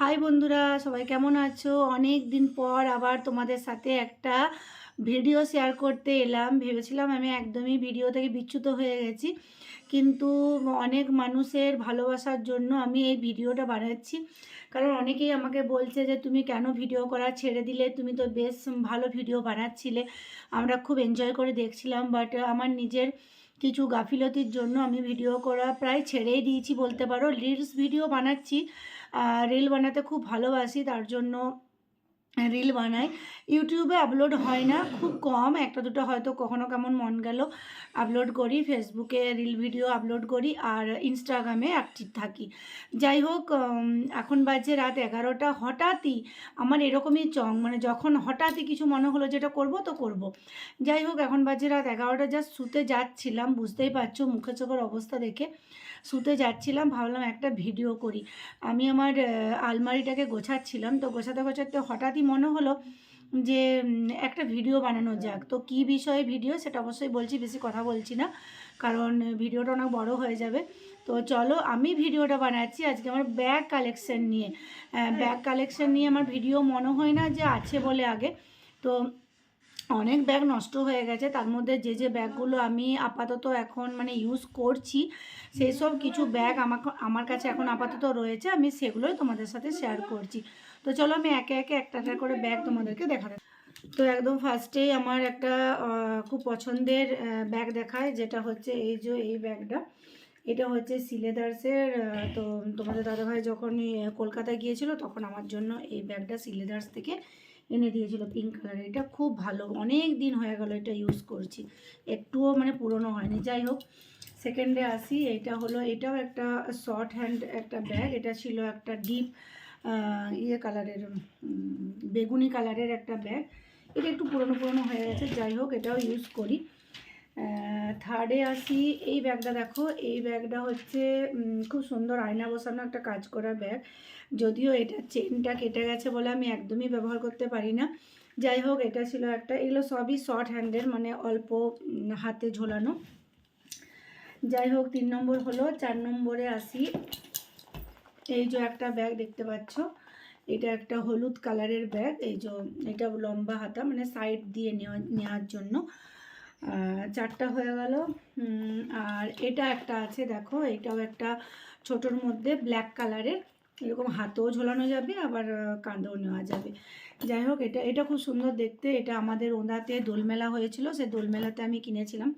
High বন্ধুরা, সবাই কেমন আছো? অনেক দিন পর আবার তোমাদের সাথে একটা ভিডিও শেয়ার করতে এলাম। ভেবেছিলাম আমি একদমই ভিডিও থেকে বিচ্যুত হয়ে গেছি, কিন্তু অনেক মানুষের ভালোবাসার জন্য আমি এই ভিডিওটা বানাচ্ছি। কারণ অনেকেই আমাকে বলছে যে, তুমি কেন ভিডিও করা ছেড়ে দিলে? তুমি তো বেশ ভালো ভিডিও বানাচ্ছিলে। আমরা খুব এনজয় করে দেখছিলাম বাট আমার নিজের কিছু গাফিলতির জন্য আমি ভিডিও করা প্রায় ছেড়েই দিয়েছি, বলতে পারো। রিলস ভিডিও বানাচ্ছি রিল বানাতে খুব ভালোবাসি, তার জন্য রিল বানাই ইউটিউবে আপলোড হয় না, খুব কম। একটা দুটো হয়তো কখনো কেমন মন গেল। আপলোড করি ফেসবুকে রিল ভিডিও আপলোড করি আর ইনস্টাগ্রামে অ্যাক্টিভ থাকি। যাই হোক এখন বাজে রাত এগারোটা। হঠাৎই আমার এরকমই চং মানে যখন হঠাৎই কিছু মনে হলো যেটা করব তো করব। যাই হোক, এখন বাজে রাত এগারোটা। জাস্ট শুতে যাচ্ছিলাম, বুঝতেই পারছ মুখে চোখের অবস্থা দেখে। শুতে যাচ্ছিলাম, ভাবলাম একটা ভিডিও করি। আমি আমার আলমারিটাকে গোছাচ্ছিলাম। তো গোছাতে গোছাতে হঠাৎই মনে হলো যে একটা ভিডিও বানানো যাক। তো কি বিষয়ে ভিডিও সেটা অবশ্যই বলছি, বেশি কথা বলছি না, কারণ ভিডিওটা অনেক বড় হয়ে যাবে। তো চলো, আমি ভিডিওটা বানাচ্ছি আজকে আমার ব্যাগ কালেকশন নিয়ে। ব্যাগ কালেকশন নিয়ে আমার ভিডিও মনে হয় না যে আছে বলে আগে। তো অনেক ব্যাগ নষ্ট হয়ে গেছে। তার মধ্যে যে যে ব্যাগগুলো আমি আপাতত এখন মানে ইউজ করছি, সেই সব কিছু ব্যাগ আমাকে, আমার কাছে এখন আপাতত রয়েছে। আমি সেগুলোই তোমাদের সাথে শেয়ার করছি। তো চলো আমি একে একে একটা একটা করে ব্যাগ তোমাদেরকে দেখাতে। তো একদম ফার্স্টেই আমার একটা খুব পছন্দের ব্যাগ দেখায়। যেটা হচ্ছে এই যে, এই ব্যাগটা। এটা হচ্ছে সিলেদার্সের তো তোমাদের দাদাভাই যখন কলকাতায় গিয়েছিল, তখন আমার জন্য এই ব্যাগটা সিলেদার্স থেকে এনে দিয়েছিল পিঙ্ক কালার এটা খুব ভালো, অনেক দিন হয়ে গেল এটা ইউজ করছি। একটুও মানে পুরনো হয়নি। যাই হোক সেকেন্ডে আসি, এটা হলো, এটাও একটা শর্ট হ্যান্ড একটা ব্যাগ এটা ছিল একটা ডিপ ইয়ে কালারের বেগুনি কালারের একটা ব্যাগ এটা একটু পুরনো পুরনো হয়ে গেছে, যাই হোক, এটাও ইউজ করি। থার্ডে আসি, এই ব্যাগটা দেখো, এই ব্যাগটা হচ্ছে খুব সুন্দর আয়না বসানো একটা কাজ করা ব্যাগ। যদিও এটা চেনটা কেটে গেছে বলে আমি একদমই ব্যবহার করতে পারি না। যাই হোক, এটা ছিল একটা, এগুলো সবই শর্ট হ্যান্ডের মানে অল্প হাতে ঝোলানো। যাই হোক, তিন নম্বর হলো, চার নম্বরে আসি। এই যে একটা ব্যাগ দেখতে পাচ্ছ, এটা একটা হলুদ কালারের ব্যাগ। এই যে, এটা লম্বা হাতা মানে সাইড দিয়ে নেওয়া, নেওয়ার জন্য। চারটা হয়ে গেল। আর এটা একটা আছে, দেখো, এটাও একটা ছোটোর মধ্যে ব্ল্যাক কালারের। এরকম হাতেও ঝোলানো যাবে, আবার কাঁদেও নেওয়া যাবে। যাই হোক, এটা এটা খুব সুন্দর দেখতে। এটা আমাদের ওঁদাতে দোলমেলা হয়েছিল, সে দোলমেলাতে আমি কিনেছিলাম।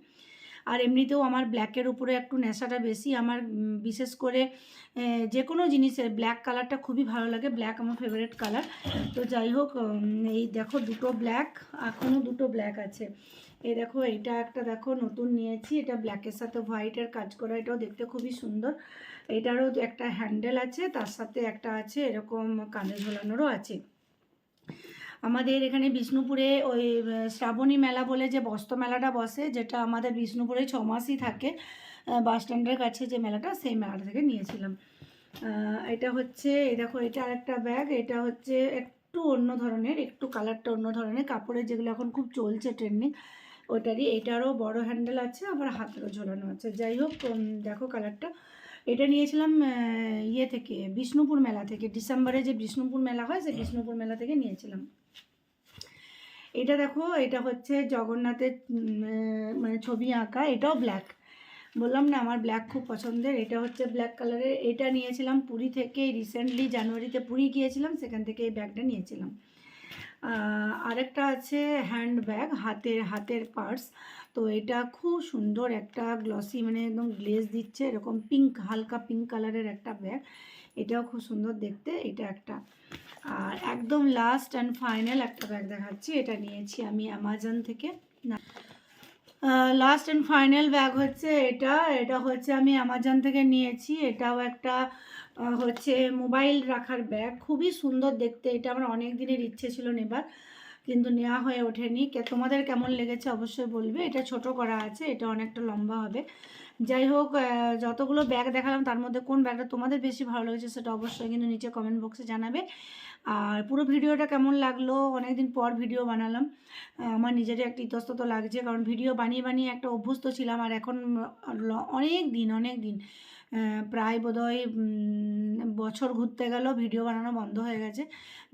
আর এমনিতেও আমার ব্ল্যাকের উপরে একটু নেশাটা বেশি। আমার বিশেষ করে যে কোনো জিনিসের ব্ল্যাক কালারটা খুবই ভালো লাগে। ব্ল্যাক আমার ফেভারিট কালার তো যাই হোক এই দেখো দুটো ব্ল্যাক এখনও দুটো ব্ল্যাক আছে। এই দেখো এটা একটা দেখো নতুন নিয়েছি। এটা ব্ল্যাকের সাথে হোয়াইটের কাজ করা। এটাও দেখতে খুবই সুন্দর। এটারও একটা হ্যান্ডেল আছে, তার সাথে একটা আছে এরকম কানে ঝোলানোরও আছে। আমাদের এখানে বিষ্ণুপুরে ওই শ্রাবণী মেলা বলে যে বস্ত্র মেলাটা বসে, যেটা আমাদের বিষ্ণুপুরে ছ মাসই থাকে বাস স্ট্যান্ডের কাছে যে মেলাটা, সেই মেলাটা থেকে নিয়েছিলাম। এটা হচ্ছে, এই দেখো, এটা আরেকটা ব্যাগ এটা হচ্ছে একটু অন্য ধরনের, একটু কালারটা অন্য ধরনের, কাপড়ের যেগুলো এখন খুব চলছে ট্রেন্ডিং ওটারই, এটারও বড় হ্যান্ডেল আছে, আবার হাতেরও ঝোলানো আছে। যাই হোক দেখো কালারটা এটা নিয়েছিলাম ইয়ে থেকে বিষ্ণুপুর মেলা থেকে ডিসেম্বরে যে বিষ্ণুপুর মেলা হয় সেই বিষ্ণুপুর মেলা থেকে নিয়েছিলাম। এটা দেখো এটা হচ্ছে জগন্নাথের মানে ছবি আঁকা এটাও ব্ল্যাক বললাম না আমার ব্ল্যাক খুব পছন্দের এটা হচ্ছে ব্ল্যাক কালারের এটা নিয়েছিলাম পুরী থেকে রিসেন্টলি জানুয়ারিতে পুরী গিয়েছিলাম সেখান থেকে এই ব্যাগটা নিয়েছিলাম। আরেকটা আছে হ্যান্ড ব্যাগ হাতের হাতের পার্স। তো এটা খুব সুন্দর একটা গ্লসি মানে একদম গ্লেজ দিচ্ছে, এরকম পিঙ্ক হালকা পিঙ্ক কালারের একটা ব্যাগ এটাও খুব সুন্দর দেখতে, এটা একটা। আর একদম লাস্ট অ্যান্ড ফাইনাল একটা ব্যাগ দেখাচ্ছি, এটা নিয়েছি আমি অ্যামাজন থেকে। না লাস্ট অ্যান্ড ফাইনাল ব্যাগ হচ্ছে এটা। এটা হচ্ছে আমি অ্যামাজন থেকে নিয়েছি। এটাও একটা হচ্ছে মোবাইল রাখার ব্যাগ খুবই সুন্দর দেখতে। এটা আমার অনেক দিনের ইচ্ছে ছিল নেবার, কিন্তু নেওয়া হয়ে ওঠেনি। তোমাদের কেমন লেগেছে অবশ্যই বলবে। এটা ছোট করা আছে, এটা অনেকটা লম্বা হবে। যাই হোক যতগুলো ব্যাগ দেখালাম, তার মধ্যে কোন ব্যাগটা তোমাদের বেশি ভালো লেগেছে সেটা অবশ্যই কিন্তু নিচে কমেন্ট বক্সে জানাবে। আর পুরো ভিডিওটা কেমন লাগল? অনেকদিন পর ভিডিও বানালাম। আমার নিজেরই একটা ইতস্তত লাগছে, কারণ ভিডিও বানিয়ে বানিয়ে একটা অভ্যস্ত ছিলাম, আর এখন অনেক দিন অনেক দিন প্রায় বোধহয় বছর ঘুরতে গেল ভিডিও বানানো বন্ধ হয়ে গেছে।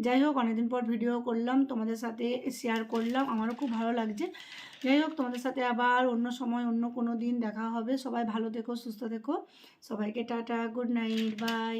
যাই হোক, অনেকদিন পর ভিডিও করলাম, তোমাদের সাথে শেয়ার করলাম, আমারও খুব ভালো লাগছে। যাই হোক, তোমাদের সাথে আবার অন্য সময়, অন্য কোনো দিন দেখা হবে। সবাই সবাই ভালো দেখো সুস্থ দেখো সবাইকে টাটা গুড নাইট বাই